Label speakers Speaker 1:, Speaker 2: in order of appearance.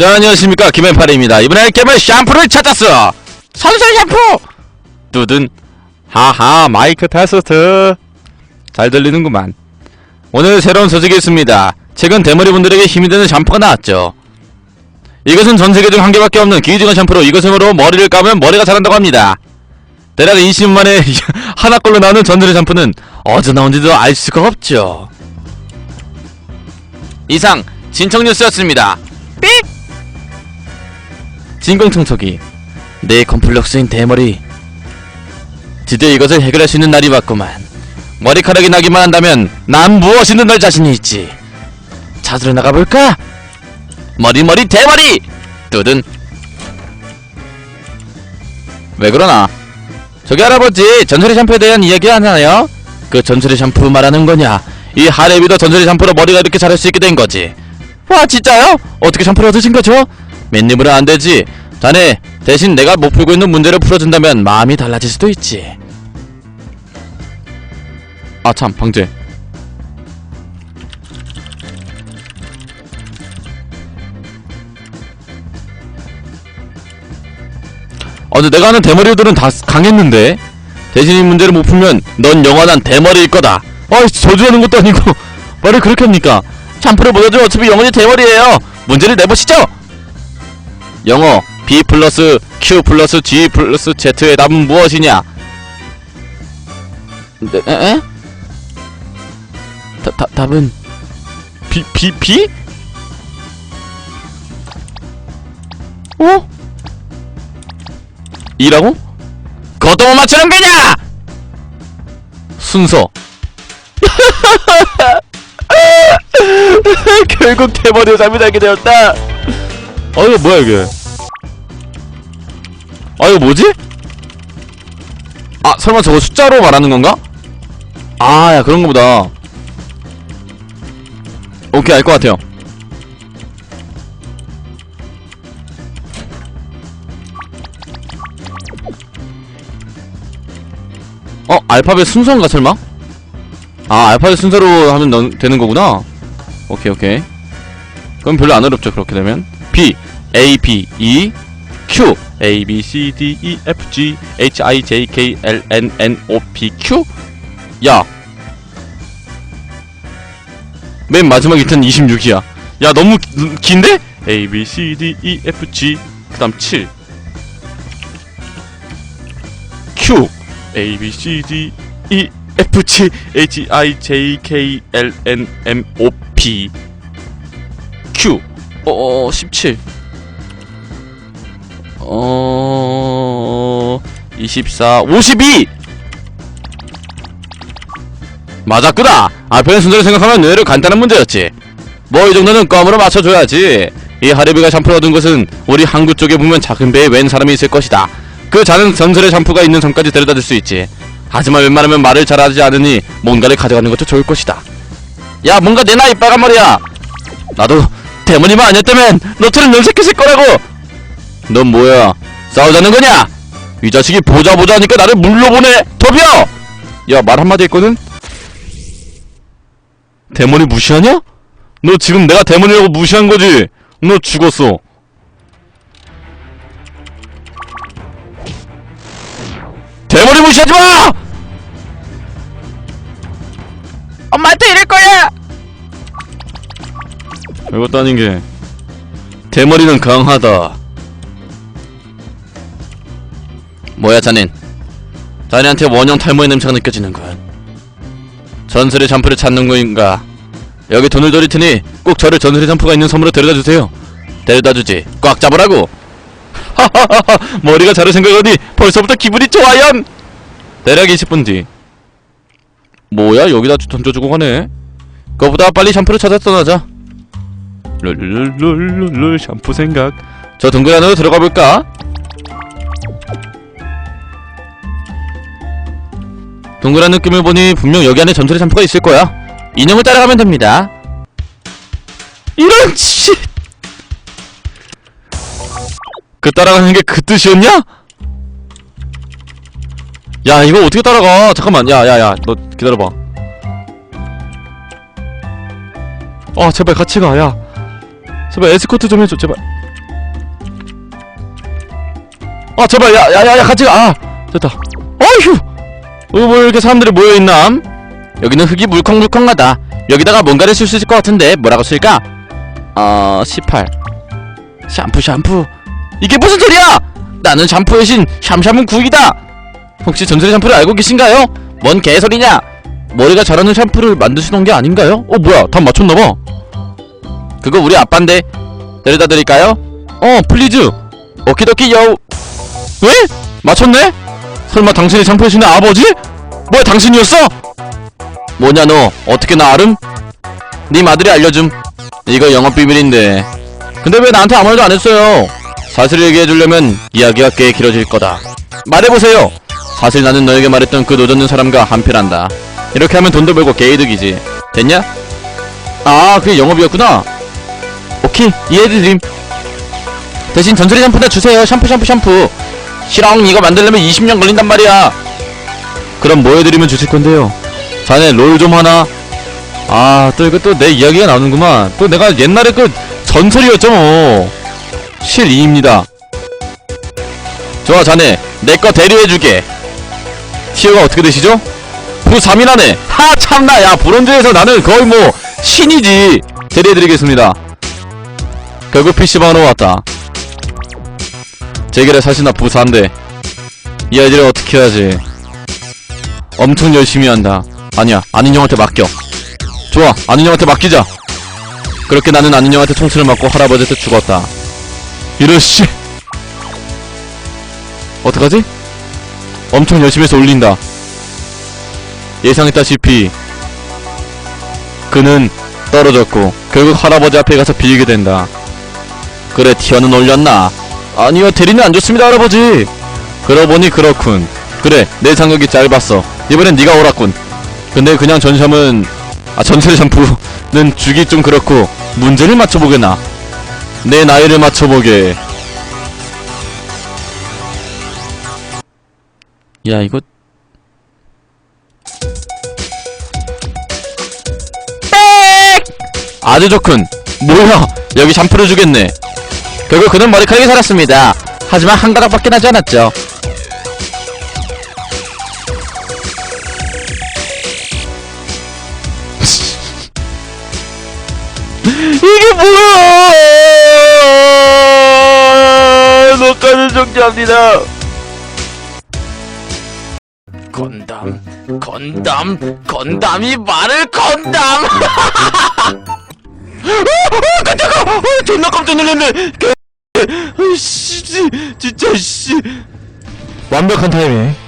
Speaker 1: 자 안녕하십니까. 김앤파리입니다. 이번에 개발 샴푸를 찾았어 선술 샴푸! 뚜든 하하 마이크 테스트. 잘 들리는구만. 오늘 새로운 소식이 있습니다. 최근 대머리 분들에게 힘이 되는 샴푸가 나왔죠. 이것은 전 세계 중 한 개밖에 없는 귀중한 샴푸로 이것으로 머리를 감으면 머리가 자란다고 합니다. 대략 20만에 하나꼴로 나오는 전설의 샴푸는 어디서 나온지도 알 수가 없죠. 이상 진청 뉴스였습니다. 삑 진공청소기 내 컴플렉스인 대머리 드디어 이것을 해결할 수 있는 날이 왔구만 머리카락이 나기만 한다면 난 무엇이든 널 자신이 있지 찾으러 나가볼까? 머리머리 대머리! 뚜든 왜 그러나? 저기 할아버지 전설의 샴푸에 대한 이야기 하나요? 그 전설의 샴푸 말하는 거냐 이 하레비도 전설의 샴푸로 머리가 이렇게 자랄 수 있게 된 거지 와 진짜요? 어떻게 샴푸를 얻으신 거죠? 맨입으로 안 되지. 자네 대신 내가 못 풀고 있는 문제를 풀어준다면 마음이 달라질 수도 있지. 아 참 방제. 아 근데 내가 아는 대머리들은 다 강했는데? 대신 이 문제를 못 풀면 넌 영원한 대머리일 거다. 아 저주하는 것도 아니고. 말을 그렇게 합니까? 샴푸를 못 얻으면 어차피 영원히 대머리예요. 문제를 내보시죠 영어 B 플러스 Q 플러스 G 플러스 Z의 답은 무엇이냐 네, 에? 에? 다, 다, 답은 B, B, B? 어? 이라고? 그것도 못 맞추는 거냐? 순서 결국 대머리를 잘못 알게 되었다 아 이거 뭐야 이게 아 이거 뭐지? 아 설마 저거 숫자로 말하는 건가? 아 야 그런 거보다 오케이 알 것 같아요 어 알파벳 순서인가 설마? 아 알파벳 순서로 하면 넌, 되는 거구나 오케이 오케이 그럼 별로 안 어렵죠 그렇게 되면 B A B E Q A B C D E F G H I J K L N N O P Q 야. 맨 마지막 히트는 26이야. 야, 너무 기- 긴데? A B C D E F G 그 다음 7 Q A B C D E F G H I J K L N M O P Q 어, 17 어... 24 52 맞았구나! 앞에는 순서를 생각하면 의외로 간단한 문제였지. 뭐 이 정도는 껌으로 맞춰줘야지. 이 하레비가 샴푸를 얻은 것은 우리 항구 쪽에 보면 작은 배에 웬 사람이 있을 것이다. 그 자는 전설의 샴푸가 있는 섬까지 데려다 줄 수 있지. 하지만 웬만하면 말을 잘하지 않으니 뭔가를 가져가는 것도 좋을 것이다. 야 뭔가 내나 이 빨간 머리야! 나도 대머리만 아니었다면 너처럼 염색했을 거라고 넌 뭐야 싸우자는 거냐 이 자식이 보자 보자 하니까 나를 물러보내 덮여 야말 한마디 했거든 대머리 무시하냐? 너 지금 내가 대머리라고 무시한 거지? 너 죽었어. 대머리 무시하지 마! 이것도 아닌 게 대머리는 강하다. 뭐야 자넨? 자네한테 원형 탈모의 냄새가 느껴지는군. 전설의 샴푸를 찾는 거인가? 여기 돈을 드릴 테니 꼭 저를 전설의 샴푸가 있는 섬으로 데려다 주세요. 데려다 주지. 꽉 잡으라고. 하하하하. 머리가 자를 생각하니 벌써부터 기분이 좋아요. 대략 20분 뒤. 뭐야 여기다 주- 던져주고 가네. 그거보다 빨리 샴푸를 찾아 떠나자. 룰룰룰룰룰 샴푸 생각. 저 동굴 안으로 들어가 볼까? 동그란 느낌을 보니 분명 여기 안에 전설의 샴푸가 있을 거야. 인형을 따라가면 됩니다. 이런 씨. 그 따라가는 게 그 뜻이었냐? 야 이거 어떻게 따라가? 잠깐만 야야야 너 기다려봐. 아 제발 같이 가 야. 제발 에스코트 좀 해줘 제발. 아 제발 야야야야 같이 가. 아 됐다. 어휴. 어, 뭐 이렇게 사람들이 모여 있나? 여기는 흙이 물컹물컹하다. 여기다가 뭔가를 쓸 수 있을 것 같은데 뭐라고 쓸까? 어 18. 샴푸 샴푸. 이게 무슨 소리야? 나는 샴푸의 신 샴샴은 구이다. 혹시 전설의 샴푸를 알고 계신가요? 뭔 개소리냐? 머리가 자라는 샴푸를 만드시던 게 아닌가요? 어 뭐야 답 맞췄나봐 그거 우리 아빠인데 데려다 드릴까요? 어 플리즈 오키도키 여우 왜? 맞췄네? 설마 당신이 샴푸의 신의 아버지? 뭐야 당신이었어? 뭐냐 너 어떻게 나 알음? 네 아들이 알려줌 이거 영업 비밀인데 근데 왜 나한테 아무 말도 안 했어요 사실을 얘기해주려면 이야기가 꽤 길어질 거다 말해보세요 사실 나는 너에게 말했던 그 노젓는 사람과 한패란다 이렇게 하면 돈도 벌고 개이득이지 됐냐? 아 그게 영업이었구나 오케이 이해해드림. 대신 전설의 샴푸나 주세요. 샴푸 샴푸 샴푸. 실ong 이거 만들려면 20년 걸린단 말이야. 그럼 뭐 해드리면 주실 건데요? 자네 롤 좀 하나. 아 또 이거 또 내 이야기가 나오는구만. 또 내가 옛날에 그 전설이었죠 뭐. 실이입니다. 좋아 자네. 내 거 대리해줄게. 티어가 어떻게 되시죠? 부 3이라네. 하 참나. 야 브론즈에서 나는 거의 뭐 신이지. 대리해드리겠습니다 결국 PC방으로 왔다. 제길에 사시나 부사인데. 이 아이들을 어떻게 해야지? 엄청 열심히 한다. 아니야. 아는 형한테 맡겨. 좋아. 아는 형한테 맡기자. 그렇게 나는 아는 형한테 총수를 맞고 할아버지한테 죽었다. 이러씨. 어떡하지? 엄청 열심히 해서 올린다. 예상했다시피. 그는 떨어졌고 결국 할아버지 앞에 가서 빌게 된다 그래 티어는 올렸나? 아니요 대리는 안 좋습니다 할아버지. 그러고 보니 그렇군. 그래 내 상력이 짧았어. 이번엔 네가 오랐군. 근데 그냥 전샴은 아 전설 샴푸는 주기 좀 그렇고 문제를 맞춰보게나. 내 나이를 맞춰보게. 야 이거. 빽! 아주 좋군. 뭐야? 여기 샴푸를 주겠네 결국 그는 머리카락이 살았습니다. 하지만 한 가닥밖에 나지 않았죠. 이게 뭐야! 녹화는 종료합니다. 건담 건담 건담이 말을 건담! 어, 깜짝아! 어, 존나 깜짝 놀랐네! 개- 씨. 완벽한 타이밍. 빠!